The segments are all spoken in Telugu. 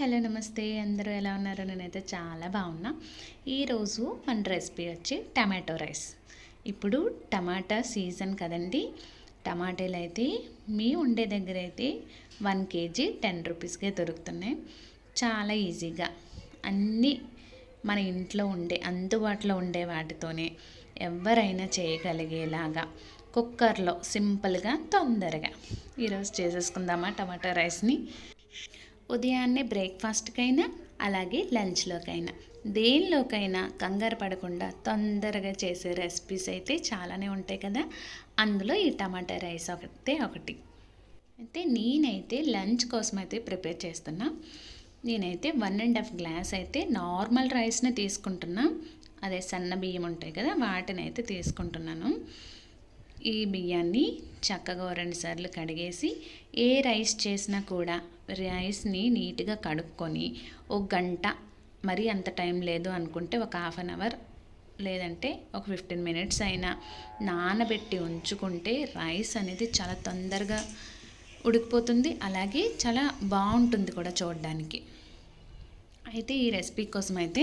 హలో నమస్తే అందరూ ఎలా ఉన్నారు? నేనైతే చాలా బాగున్నా. ఈరోజు మన రెసిపీ వచ్చి టమాటో రైస్. ఇప్పుడు టమాటా సీజన్ కదండి. టమాటాలు అయితే మీ ఉండే దగ్గర అయితే వన్ కేజీ టెన్ రూపీస్కే దొరుకుతున్నాయి. చాలా ఈజీగా. అన్నీ మన ఇంట్లో ఉండే అందుబాటులో ఉండే వాటితోనే ఎవరైనా చేయగలిగేలాగా కుక్కర్లో సింపుల్గా తొందరగా ఈరోజు చేసేసుకుందామా టమాటా రైస్ని? ఉదయాన్నే బ్రేక్ఫాస్ట్కైనా అలాగే లంచ్లోకైనా. దేనిలోకైనా కంగారు పడకుండా తొందరగా చేసే రెసిపీస్ అయితే చాలానే ఉంటాయి కదా. అందులో ఈ టమాటా రైస్ ఒకటే ఒకటి. అయితే నేనైతే లంచ్ కోసం అయితే ప్రిపేర్ చేస్తున్నా. నేనైతే వన్ అండ్ హాఫ్ గ్లాస్ అయితే నార్మల్ రైస్ని తీసుకుంటున్నా. అదే సన్న బియ్యం ఉంటాయి కదా వాటిని అయితే తీసుకుంటున్నాను. ఈ బియ్యాన్ని చక్కగా రెండు సార్లు కడిగేసి ఏ రైస్ చేసినా కూడా రైస్ని నీట్గా కడుక్కొని ఒక గంట మరీ అంత టైం లేదు అనుకుంటే ఒక హాఫ్ అన్ అవర్ లేదంటే ఒక ఫిఫ్టీన్ మినిట్స్ అయినా నానబెట్టి ఉంచుకుంటే రైస్ అనేది చాలా తొందరగా ఉడికిపోతుంది. అలాగే చాలా బాగుంటుంది కూడా చూడడానికి. అయితే ఈ రెసిపీ కోసం అయితే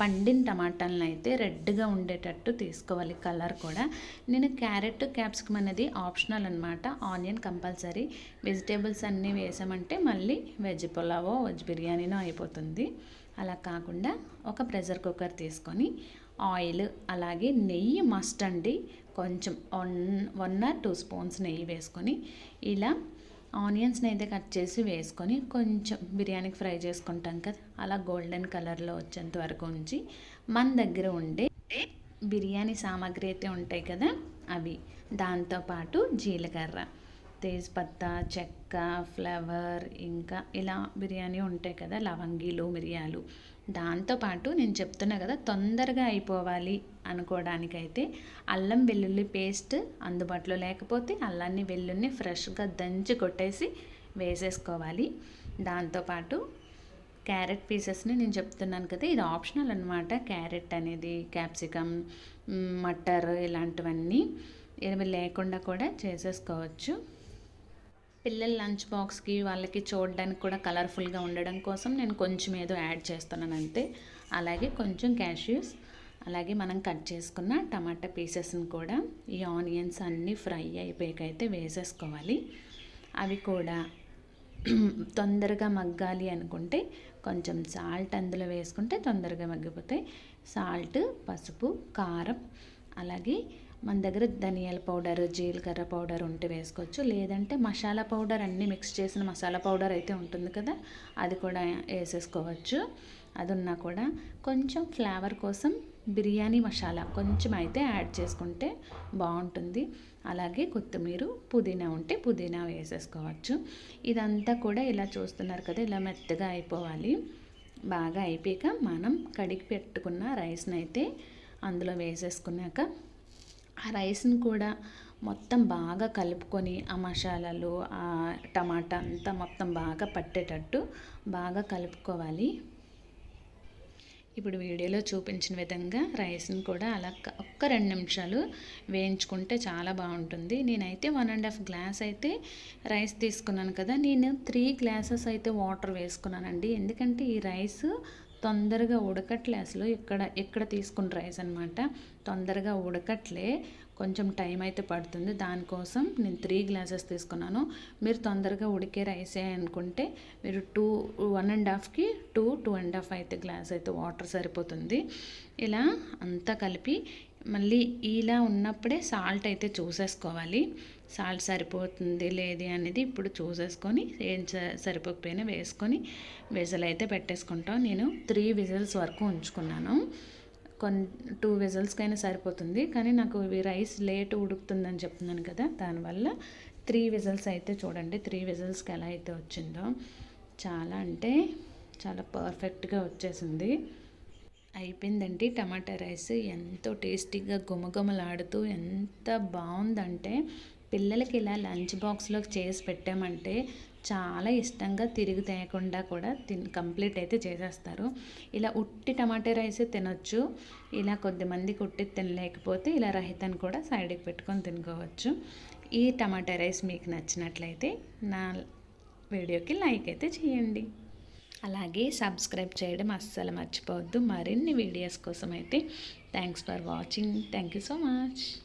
పండిన టమాటాలను అయితే రెడ్గా ఉండేటట్టు తీసుకోవాలి కలర్ కూడా. నేను క్యారెట్ క్యాప్సికమ్ అనేది ఆప్షనల్ అనమాట ఆనియన్ కంపల్సరీ. వెజిటేబుల్స్ అన్నీ వేసామంటే మళ్ళీ వెజ్ పులావో వెజ్ బిర్యానీనో అయిపోతుంది. అలా కాకుండా ఒక ప్రెషర్ కుక్కర్ తీసుకొని ఆయిల్ అలాగే నెయ్యి మస్ట్ అండి. కొంచెం one one or two spoons నెయ్యి వేసుకొని ఇలా ఆనియన్స్ని అయితే కట్ చేసి వేసుకొని కొంచెం బిర్యానీకి ఫ్రై చేసుకుంటాం కదా అలా గోల్డెన్ కలర్లో వచ్చేంత వరకు ఉంచి మన దగ్గర ఉండే బిర్యానీ సామాగ్రి అయితే ఉంటాయి కదా అవి. దాంతోపాటు జీలకర్ర. తేజ్పత్తా చెక్క ఫ్లవర్ ఇంకా ఇలా బిర్యానీ ఉంటాయి కదా లవంగీలు మిరియాలు. దాంతోపాటు నేను చెప్తున్నా కదా తొందరగా అయిపోవాలి అనుకోవడానికైతే అల్లం వెల్లుల్లి పేస్ట్ అందుబాటులో లేకపోతే అల్లాన్ని వెల్లుల్ని ఫ్రెష్గా దంచి కొట్టేసి వేసేసుకోవాలి. దాంతోపాటు క్యారెట్ పీసెస్ని నేను చెప్తున్నాను కదా ఇది ఆప్షనల్ అనమాట క్యారెట్ అనేది క్యాప్సికమ్ మటర్ ఇలాంటివన్నీ ఇవి లేకుండా కూడా చేసేసుకోవచ్చు. పిల్లల లంచ్ బాక్స్కి వాళ్ళకి చూడడానికి కూడా కలర్ఫుల్గా ఉండడం కోసం నేను కొంచెం ఏదో యాడ్ చేస్తున్నాను అంతే. అలాగే కొంచెం క్యాష్యూస్ అలాగే మనం కట్ చేసుకున్న టమాటా పీసెస్ని కూడా ఈ ఆనియన్స్ అన్నీ ఫ్రై అయిపోయాకైతే వేసేసుకోవాలి. అవి కూడా తొందరగా మగ్గాలి అనుకుంటే కొంచెం సాల్ట్ అందులో వేసుకుంటే తొందరగా మగ్గిపోతాయి. సాల్ట్ పసుపు కారం అలాగే మన దగ్గర ధనియాల పౌడర్ జీలకర్ర పౌడర్ ఉంటే వేసుకోవచ్చు. లేదంటే మసాలా పౌడర్ అన్నీ మిక్స్ చేసిన మసాలా పౌడర్ అయితే ఉంటుంది కదా అది కూడా వేసేసుకోవచ్చు. అది ఉన్నా కూడా కొంచెం ఫ్లేవర్ కోసం బిర్యానీ మసాలా కొంచెం అయితే యాడ్ చేసుకుంటే బాగుంటుంది. అలాగే కొత్తిమీర పుదీనా ఉంటే పుదీనా వేసేసుకోవచ్చు. ఇదంతా కూడా ఇలా చూస్తున్నారు కదా ఇలా మెత్తగా అయిపోవాలి. బాగా అయిపోయాక మనం కడిగి పెట్టుకున్న రైస్ని అయితే అందులో వేసేసుకున్నాక ఆ రైస్ని కూడా మొత్తం బాగా కలుపుకొని ఆ మసాలాలు ఆ టమాటా అంతా మొత్తం బాగా పట్టేటట్టు బాగా కలుపుకోవాలి. ఇప్పుడు వీడియోలో చూపించిన విధంగా రైస్ని కూడా అలా ఒక్క రెండు నిమిషాలు వేయించుకుంటే చాలా బాగుంటుంది. నేనైతే వన్ అండ్ హాఫ్ గ్లాస్ అయితే రైస్ తీసుకున్నాను కదా నేను త్రీ గ్లాసెస్ అయితే వాటర్ వేసుకున్నానండి. ఎందుకంటే ఈ రైస్ తొందరగా ఉడకట్లే అసలు. ఇక్కడ ఇక్కడ తీసుకున్న రైస్ అనమాట తొందరగా ఉడకట్లే. కొంచెం టైం అయితే పడుతుంది. దానికోసం నేను త్రీ గ్లాసెస్ తీసుకున్నాను. మీరు తొందరగా ఉడికే రైసే అనుకుంటే మీరు టూ వన్ అండ్ హాఫ్కి టూ టూ అండ్ హాఫ్ అయితే గ్లాస్ అయితే వాటర్ సరిపోతుంది. ఇలా అంతా కలిపి మళ్ళీ ఇలా ఉన్నప్పుడే సాల్ట్ అయితే చూసేసుకోవాలి. సాల్ట్ సరిపోతుంది లేది అనేది ఇప్పుడు చూసేసుకొని ఏం సరిపోకపోయినా వేసుకొని విజల్ అయితే పెట్టేసుకుంటాం. నేను త్రీ విజిల్స్ వరకు ఉంచుకున్నాను. కొన్ టూ విజల్స్కైనా సరిపోతుంది. కానీ నాకు రైస్ లేట్ ఉడుకుతుందని చెప్తున్నాను కదా దానివల్ల త్రీ విజిల్స్ అయితే చూడండి త్రీ విజిల్స్కి ఎలా అయితే వచ్చిందో. చాలా అంటే చాలా పర్ఫెక్ట్గా వచ్చేసింది. అయిపోయిందండి టమాటా రైస్. ఎంతో టేస్టీగా గుమగుమలాడుతూ ఎంత బాగుందంటే పిల్లలకి ఇలా లంచ్ బాక్స్లో చేసి పెట్టామంటే చాలా ఇష్టంగా తిరిగి తేయకుండా కూడా తిన్ కంప్లీట్ అయితే చేసేస్తారు. ఇలా ఉట్టి టమాటా రైస్ తినొచ్చు. ఇలా కొద్దిమందికి ఉట్టి తినలేకపోతే ఇలా రహితను కూడా సైడ్కి పెట్టుకొని తినుకోవచ్చు. ఈ టమాటా రైస్ మీకు నచ్చినట్లయితే నా వీడియోకి లైక్ అయితే చేయండి. అలాగే సబ్స్క్రైబ్ చేయడం అస్సలు మర్చిపోవద్దు. మరిన్ని వీడియోస్ కోసం అయితే thanks for watching. Thank you so much.